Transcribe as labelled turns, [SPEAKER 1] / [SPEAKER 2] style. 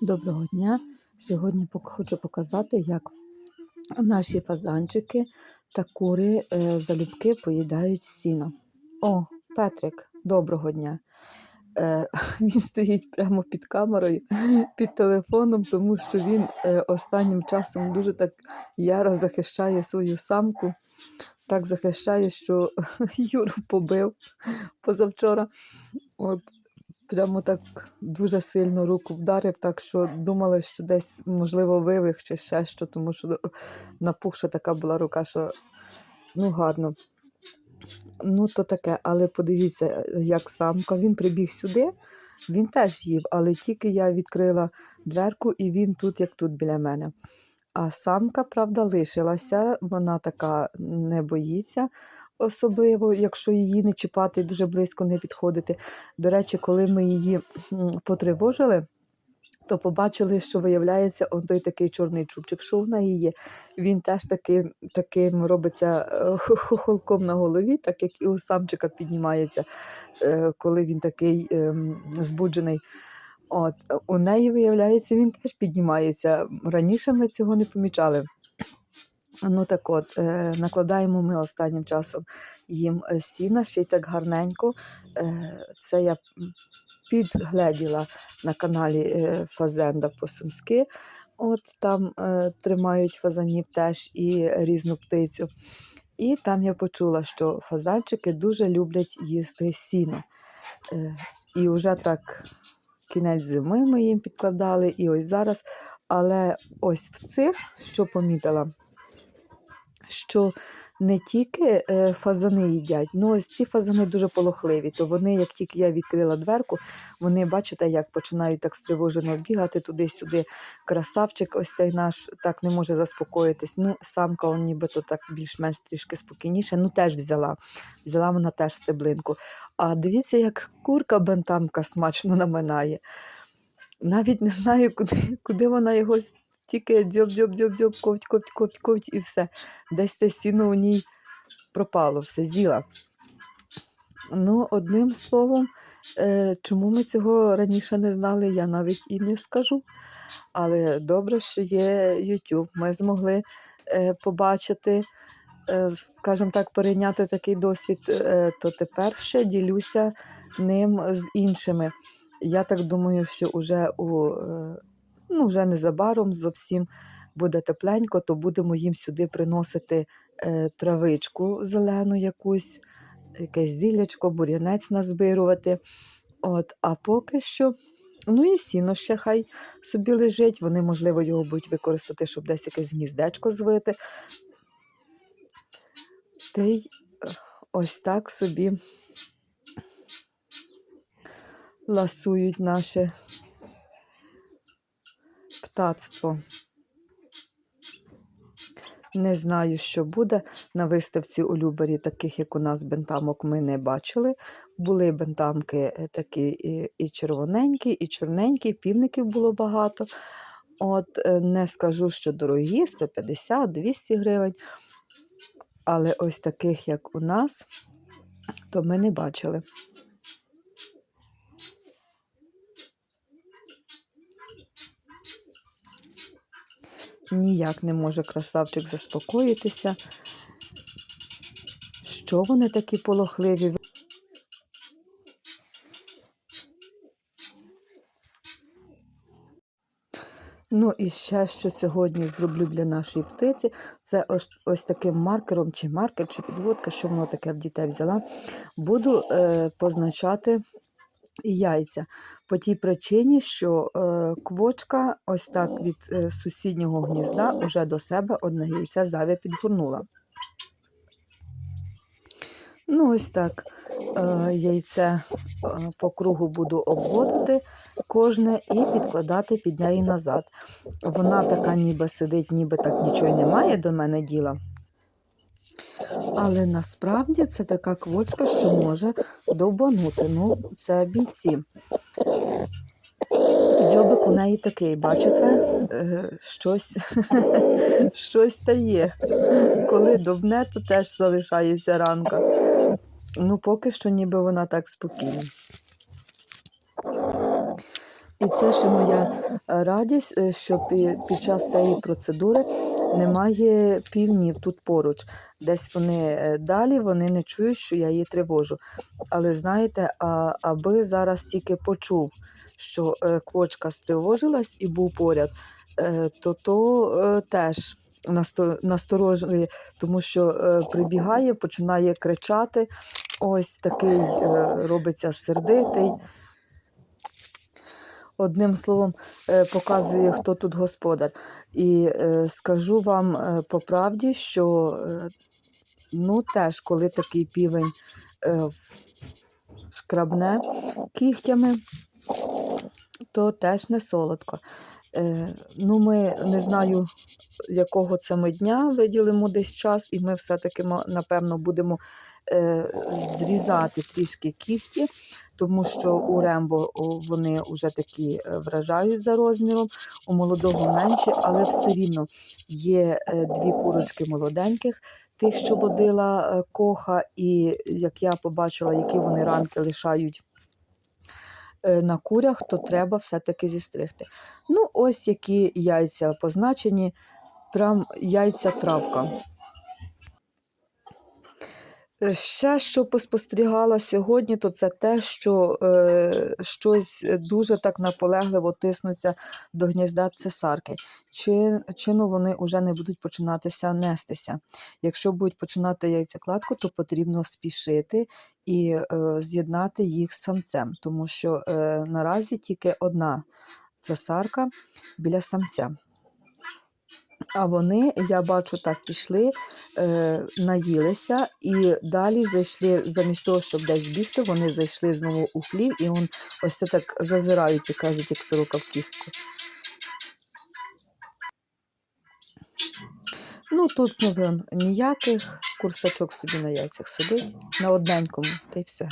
[SPEAKER 1] Доброго дня! Сьогодні хочу показати, як наші фазанчики та кури е, залюбки поїдають сіно. О, Петрик, доброго дня! Е, він стоїть прямо під камерою, під телефоном, тому що він е, останнім часом дуже так яро захищає свою самку. Так захищає, що Юру побив позавчора. От, прямо так дуже сильно руку вдарив, так що думали, що десь, можливо, вивих чи ще що, тому що напухша така була рука, що ну гарно. Ну, то таке, але подивіться, як самка. Він прибіг сюди, він теж їв, але тільки я відкрила дверку, і він тут, як тут біля мене. А самка, правда, лишилася, вона така не боїться, особливо, якщо її не чіпати, дуже близько не підходити. До речі, коли ми її потривожили, то побачили, що виявляється он той такий чорний чубчик, що в неї є. Він теж таки, таким робиться е, хохолком на голові, так як і у самчика піднімається, е, коли він такий ем, збуджений. От, у неї, виявляється, він теж піднімається. Раніше ми цього не помічали. Ну так от, е, накладаємо ми останнім часом їм е, сіна, ще й так гарненько. Е, це я підгледіла на каналі Фазенда по-сумськи. От там тримають фазанів теж і різну птицю. І там я почула, що фазанчики дуже люблять їсти сіно. І вже так кінець зими ми їм підкладали, і ось зараз. Але ось в цих, що помітила, що не тільки е, фазани їдять, ну ось ці фазани дуже полохливі. То вони, як тільки я відкрила дверку, вони, бачите, як починають так стривожено бігати туди-сюди. Красавчик, ось цей наш так не може заспокоїтись. Ну, самка, он нібито так більш-менш трішки спокійніше. Ну, теж взяла. Взяла вона теж стеблинку. А дивіться, як курка бентамка смачно наминає. Навіть не знаю, куди, куди вона його тільки дзьоб дзьоб дзьоб дзьоб ковть, ковть, ковть, ковть і все. Десь те сіно у ній пропало, все, з'їла. Ну, одним словом, е, чому ми цього раніше не знали, я навіть і не скажу. Але добре, що є YouTube. Ми змогли е, побачити, е, скажімо так, перейняти такий досвід, то тепер ще ділюся ним з іншими. Я так думаю, що вже у ну, вже незабаром зовсім буде тепленько, то будемо їм сюди приносити е, травичку зелену якусь, якесь зілячко, бур'янець назбирувати. От, а поки що, ну і сіно ще хай собі лежить. Вони, можливо, його будуть використати, щоб десь якесь гніздечко звити. Та й ось так собі ласують наше птацтво. Не знаю, що буде. На виставці у Любері, таких як у нас бентамок, ми не бачили. Були бентамки е, такі і, і червоненькі, і чорненькі, півників було багато. От е, не скажу, що дорогі, 150-200 гривень. Але ось таких, як у нас, то ми не бачили. Ніяк не може красавчик заспокоїтися. Що вони такі полохливі? Ну і ще, що сьогодні зроблю для нашої птиці, це ось, ось таким маркером, чи маркер, чи підводка, що воно таке в дітей взяла. Буду е, позначати яйця по тій причині, що е, квочка ось так від е, сусіднього гнізда уже до себе одне яйце зайве підгорнула. Ну, ось так е, яйце по кругу буду обводити кожне і підкладати під неї назад. Вона така ніби сидить, ніби так нічого немає до мене діла. Але насправді це така квочка, що може довбанути. Ну, це бійці. Дзьобик у неї такий, бачите, е, щось, щось та є. Коли довбне, то теж залишається ранка. Ну, поки що ніби вона так спокійна. І це ще моя радість, е, що під час цієї процедури немає півнів тут поруч. Десь вони е, далі, вони не чують, що я її тривожу. Але знаєте, а, аби зараз тільки почув, що е, квочка стривожилась і був поряд, е, то то теж насто- насторожує, тому що прибігає, починає кричати. Ось такий робиться сердитий. Одним словом, е, показує, хто тут господар. І е, скажу вам е, по правді, що ну, теж, коли такий півень шкрабне кігтями, то теж не солодко. Е, ну, ми не знаю, якого це ми дня виділимо десь час, і ми все-таки, напевно, будемо е, зрізати трішки кігті, тому що у Рембо вони вже такі е, вражають за розміром, у молодого менші, але все рівно є дві курочки молоденьких. Тих, що водила коха, і як я побачила, які вони ранки лишають на курях, то треба все-таки зістригти. Ну, ось які яйця позначені, прям яйця травка. Е, Ще що поспостерігала сьогодні, то це те, що е, щось дуже так наполегливо тиснуться до гнізда цесарки. Чи, чи ну вони вже не будуть починатися нестися. Якщо будуть починати яйцекладку, то потрібно спішити і е, з'єднати їх з самцем, тому що е, наразі тільки одна цесарка біля самця. А вони, я бачу, так пішли, е, наїлися і далі зайшли, замість того, щоб десь бігти, вони зайшли знову у хлів і он ось це так зазирають і кажуть, як сорока в кістку. Ну, тут новин ніяких, курсачок собі на яйцях сидить, на одненькому, та й все.